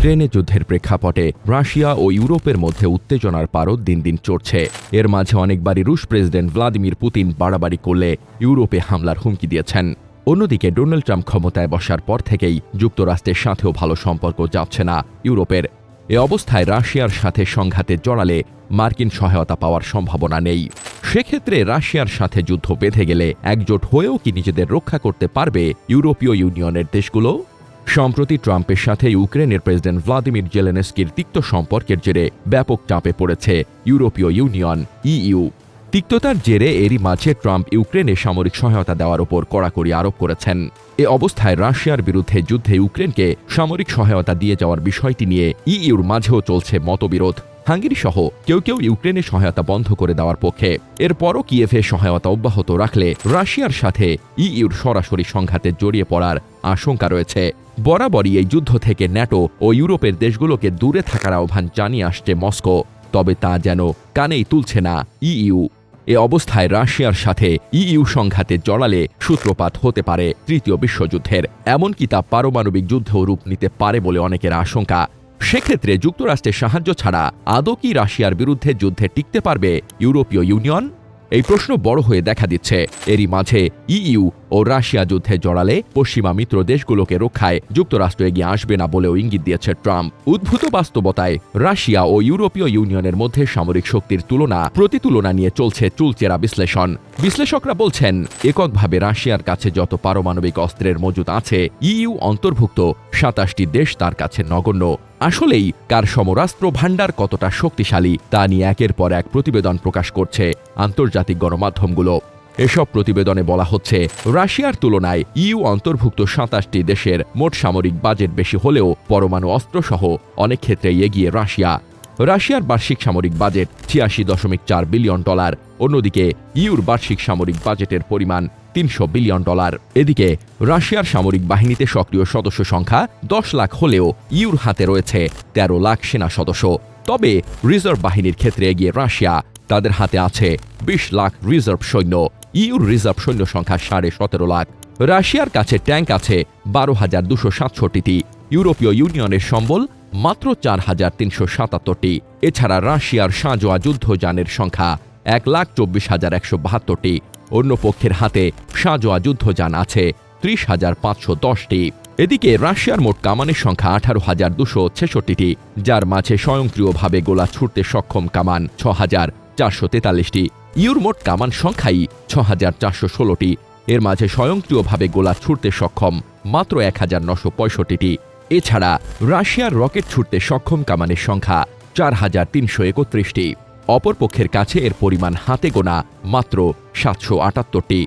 ইউক্রেনে যুদ্ধের প্রেক্ষাপটে রাশিয়া ও ইউরোপের মধ্যে উত্তেজনার পারদ দিন দিন চড়ছে। এর মাঝে অনেকবারই রুশ প্রেসিডেন্ট ভ্লাদিমির পুতিন বাড়াবাড়ি করলে ইউরোপে হামলার হুমকি দিয়েছেন। অন্যদিকে ডোনাল্ড ট্রাম্প ক্ষমতায় বসার পর থেকেই যুক্তরাষ্ট্রের সাথেও ভালো সম্পর্ক যাচ্ছে না ইউরোপের। এ অবস্থায় রাশিয়ার সাথে সংঘাতে জড়ালে মার্কিন সহায়তা পাওয়ার সম্ভাবনা নেই। সেক্ষেত্রে রাশিয়ার সাথে যুদ্ধ বেঁধে গেলে একজোট হয়েও কি নিজেদের রক্ষা করতে পারবে ইউরোপীয় ইউনিয়নের দেশগুলো? সম্প্রতি ট্রাম্পের সাথে ইউক্রেনের প্রেসিডেন্ট ভ্লাদিমির জেলেনস্কির তিক্ত সম্পর্কের জেরে ব্যাপক চাপে পড়েছে ইউরোপীয় ইউনিয়ন, ইইউ। তিক্ততার জেরে এরই মাঝে ট্রাম্প ইউক্রেনে সামরিক সহায়তা দেওয়ার ওপর কড়াকড়ি আরোপ করেছেন। এ অবস্থায় রাশিয়ার বিরুদ্ধে যুদ্ধে ইউক্রেনকে সামরিক সহায়তা দিয়ে যাওয়ার বিষয়টি নিয়ে ইইউর মাঝেও চলছে মতবিরোধ। হাঙ্গেরি সহ কেউ কেউ ইউক্রেনের সহায়তা বন্ধ করে দেওয়ার পক্ষে। এরপরও কিয়েভে সহায়তা অব্যাহত রাখলে রাশিয়ার সাথে ইইউর সরাসরি সংঘাতে জড়িয়ে পড়ার আশঙ্কা রয়েছে। বরাবরই এই যুদ্ধ থেকে ন্যাটো ও ইউরোপের দেশগুলোকে দূরে থাকার আহ্বান জানিয়ে আসছে মস্কো, তবে তা যেন কানেই তুলছে না ইইউ। এ অবস্থায় রাশিয়ার সাথে ইইউ সংঘাতে জড়ালে সূত্রপাত হতে পারে তৃতীয় বিশ্বযুদ্ধের, এমনকি তা পারমাণবিক যুদ্ধেও রূপ নিতে পারে বলে অনেকের আশঙ্কা। সেক্ষেত্রে যুক্তরাষ্ট্রের সাহায্য ছাড়া আদৌ কি রাশিয়ার বিরুদ্ধে যুদ্ধে টিকতে পারবে ইউরোপীয় ইউনিয়ন? এই প্রশ্ন বড় হয়ে দেখা দিচ্ছে। এরই মাঝে ইইউ ও রাশিয়া যুদ্ধে জড়ালে পশ্চিমা মিত্র দেশগুলোকে রক্ষায় যুক্তরাষ্ট্র এগিয়ে আসবে না বলেও ইঙ্গিত দিয়েছে ট্রাম্প। উদ্ভূত বাস্তবতায় রাশিয়া ও ইউরোপীয় ইউনিয়নের মধ্যে সামরিক শক্তির তুলনা, প্রতিতুলনা নিয়ে চলছে চুলচেরা বিশ্লেষণ। বিশ্লেষকরা বলছেন, এককভাবে রাশিয়ার কাছে যত পারমাণবিক অস্ত্রের মজুদ আছে, ইইউ অন্তর্ভুক্ত সাতাশটি দেশ তার কাছে নগণ্য। আসলেই কার সমরাস্ত্র ভাণ্ডার কতটা শক্তিশালী তা নিয়ে একের পর এক প্রতিবেদন প্রকাশ করছে আন্তর্জাতিক গণমাধ্যমগুলো। এসব প্রতিবেদনে বলা হচ্ছে, রাশিয়ার তুলনায় ইউ অন্তর্ভুক্ত সাতাশটি দেশের মোট সামরিক বাজেট বেশি হলেও পরমাণু অস্ত্রসহ অনেক ক্ষেত্রেই এগিয়ে রাশিয়া। রাশিয়ার বার্ষিক সামরিক বাজেট ছিয়াশি দশমিক চার বিলিয়ন ডলার অন্যদিকে, ইউর বার্ষিক সামরিক বাজেটের পরিমাণ তিনশো বিলিয়ন ডলার। এদিকে, রাশিয়ার সামরিক বাহিনীতে সক্রিয় সদস্য সংখ্যা দশ লাখ হলেও ইউর হাতে রয়েছে তেরো লাখ সেনা সদস্য। তবে, রিজার্ভ বাহিনীর ক্ষেত্রে এগিয়ে রাশিয়া, তাদের হাতে আছে বিশ লাখ রিজার্ভ সৈন্য। ইউর রিজার্ভ সৈন্য সংখ্যা সাড়ে সতেরো লাখ। রাশিয়ার কাছে ট্যাঙ্ক আছে বারো হাজার দুশো সাতষট্টিটি। ইউরোপীয় ইউনিয়নের সম্বল মাত্র চার হাজার তিনশো সাতাত্তরটি। এছাড়া, রাশিয়ার সাঁজোয়া যুদ্ধযানের সংখ্যা এক লাখ চব্বিশ হাজার একশো বাহাত্তরটি। অন্য পক্ষের হাতে সাঁজোয়া যুদ্ধযান আছে ত্রিশ হাজার পাঁচশো দশটি। এদিকে রাশিয়ার মোট কামানের সংখ্যা আঠারো হাজার দুশো ছেষট্টিটি, যার মাঝে স্বয়ংক্রিয়ভাবে গোলা ছুটতে সক্ষম কামান ছ হাজার চারশো তেতাল্লিশটি। ইউর মোট কামান সংখ্যাই ছ হাজার চারশো ষোলোটি, এর মাঝে স্বয়ংক্রিয়ভাবে গোলা ছুটতে সক্ষম মাত্র এক হাজার নশো পঁয়ষট্টিটি। এছাড়া রাশিয়ার রকেট ছুটতে সক্ষম কামানের সংখ্যা চার হাজার তিনশো একত্রিশটি। অপরপক্ষের কাছে এর পরিমাণ হাতে গোনা মাত্র সাতশো আটাত্তরটি।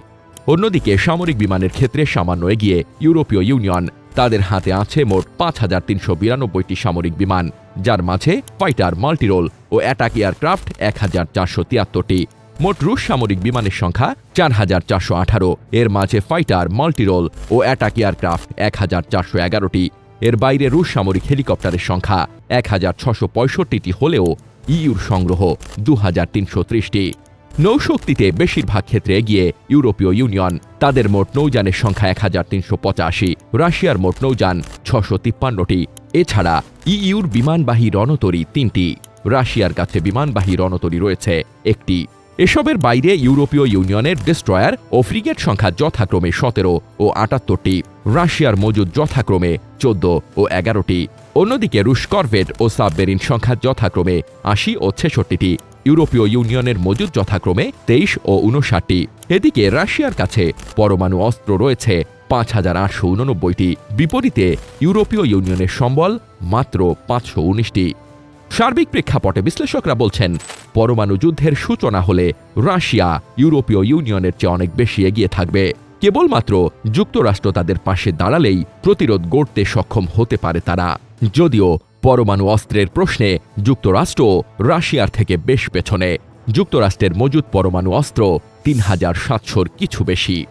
অন্যদিকে সামরিক বিমানের ক্ষেত্রে সামান্য এগিয়ে ইউরোপীয় ইউনিয়ন, তাদের হাতে আছে মোট পাঁচ হাজার তিনশো বিরানব্বইটি সামরিক বিমান, যার মাঝে ফাইটার, মাল্টিরোল ও অ্যাটাক এয়ারক্রাফট এক হাজার চারশো তিয়াত্তরটি। মোট রুশ সামরিক বিমানের সংখ্যা চার হাজার চারশো আঠারো। এর মাঝে ফাইটার, মাল্টিরোল ও অ্যাটাক এয়ারক্রাফট এক হাজার চারশো এগারোটি। এর বাইরে রুশ সামরিক হেলিকপ্টারের সংখ্যা এক হাজার ছশো পঁয়ষট্টিটি হলেও ইউর সংগ্রহ দু হাজার তিনশো ত্রিশটি। নৌশক্তিতে বেশিরভাগ ক্ষেত্রে এগিয়ে ইউরোপীয় ইউনিয়ন। তাদের মোট নৌযানের সংখ্যা এক হাজার তিনশো পঁচাশি, রাশিয়ার মোট নৌযান ছশো তিপ্পান্নটি। এছাড়া ইইউর বিমানবাহী রণতরী তিনটি। রাশিয়ার কাছে বিমানবাহী রণতরী রয়েছে একটি। এসবের বাইরে ইউরোপীয় ইউনিয়নের ডিস্ট্রয়ার ও ফ্রিগেট সংখ্যা যথাক্রমে সতেরো ও আটাত্তরটি। রাশিয়ার মজুদ যথাক্রমে চোদ্দ ও এগারোটি। অন্যদিকে রুশ করভেট ও সাবমেরিন সংখ্যা যথাক্রমে আশি ও ছেষট্টিটি, ইউরোপীয় ইউনিয়নের মজুদ যথাক্রমে তেইশ ও উনষাটটি এদিকে রাশিয়ার কাছে পরমাণু অস্ত্র রয়েছে পাঁচ হাজার আটশো উননব্বইটি। বিপরীতে ইউরোপীয় ইউনিয়নের সম্বল মাত্র পাঁচশো উনিশটি। সার্বিক প্রেক্ষাপটে বিশ্লেষকরা বলছেন, পরমাণু যুদ্ধের সূচনা হলে রাশিয়া ইউরোপীয় ইউনিয়নের চেয়ে অনেক বেশি এগিয়ে থাকবে। কেবলমাত্র যুক্তরাষ্ট্র তাদের পাশে দাঁড়ালেই প্রতিরোধ গড়তে সক্ষম হতে পারে তারা। যদিও পরমাণু অস্ত্রের প্রশ্নে যুক্তরাষ্ট্র রাশিয়ার থেকে বেশ পেছনে। যুক্তরাষ্ট্রের মজুদ পরমাণু অস্ত্র তিন হাজার সাতশোর কিছু বেশি।